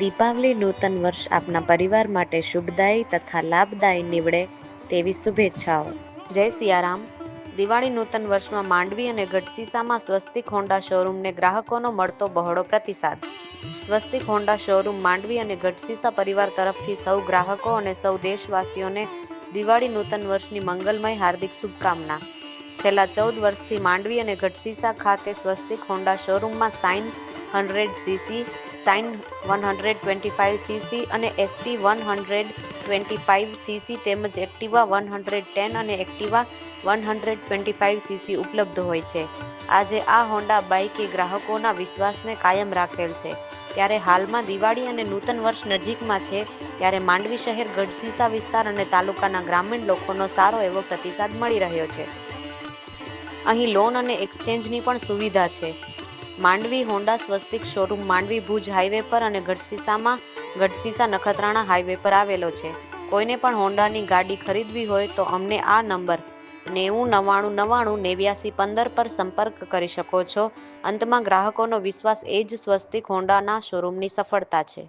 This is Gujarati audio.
દીપાવલી નૂતન વર્ષ આપના પરિવાર માટે શુભદાયી તથા લાભદાયી નીવડે તેવી શુભેચ્છાઓ. જય સિયારામ. દિવાળી નૂતન વર્ષમાં માંડવી અને ગઢસીસામાં સ્વસ્તિક હોન્ડા શોરૂમને ગ્રાહકોનો મળતો બહોળો પ્રતિસાદ. સ્વસ્તિક હોન્ડા શોરૂમ માંડવી અને ગઢસીસા પરિવાર તરફથી સૌ ગ્રાહકો અને સૌ દેશવાસીઓને દિવાળી નૂતન વર્ષની મંગલમય હાર્દિક શુભકામના. છેલ્લા ચૌદ વર્ષથી માંડવી અને ગઢસીસા ખાતે Swastik Honda શોરૂમમાં shine hundred CC shine one hundred twenty five CC અને SP one hundred twenty five CC તેમજ એક્ટિવા વન હંડ્રેડ ટેન અને Activa one hundred twenty five CC ઉપલબ્ધ હોય છે. આજે આ હોન્ડા બાઇકે ગ્રાહકોના વિશ્વાસને કાયમ રાખેલ છે. ત્યારે હાલમાં દિવાળી અને નૂતન વર્ષ નજીકમાં છે, ત્યારે માંડવી શહેર ગઢસીસા વિસ્તાર અને તાલુકાના ગ્રામીણ લોકોનો સારો એવો પ્રતિસાદ મળી રહ્યો છે. અહીં લોન અને એક્સચેન્જની પણ સુવિધા છે. Mandvi Honda Swastik showroom Mandvi Bhuj highway પર અને ગઢસીસામાં ગઢસીસા નખત્રાણા હાઈવે પર આવેલો છે. કોઈને પણ હોન્ડાની ગાડી ખરીદવી હોય તો અમને આ નંબર નેવું નવ્વાણું નવ્વાણું નેવ્યાસી પંદર પર સંપર્ક કરી શકો છો. અંતમાં ગ્રાહકોનો વિશ્વાસ એ જ સ્વસ્તિક હોન્ડાના શોરૂમની સફળતા છે.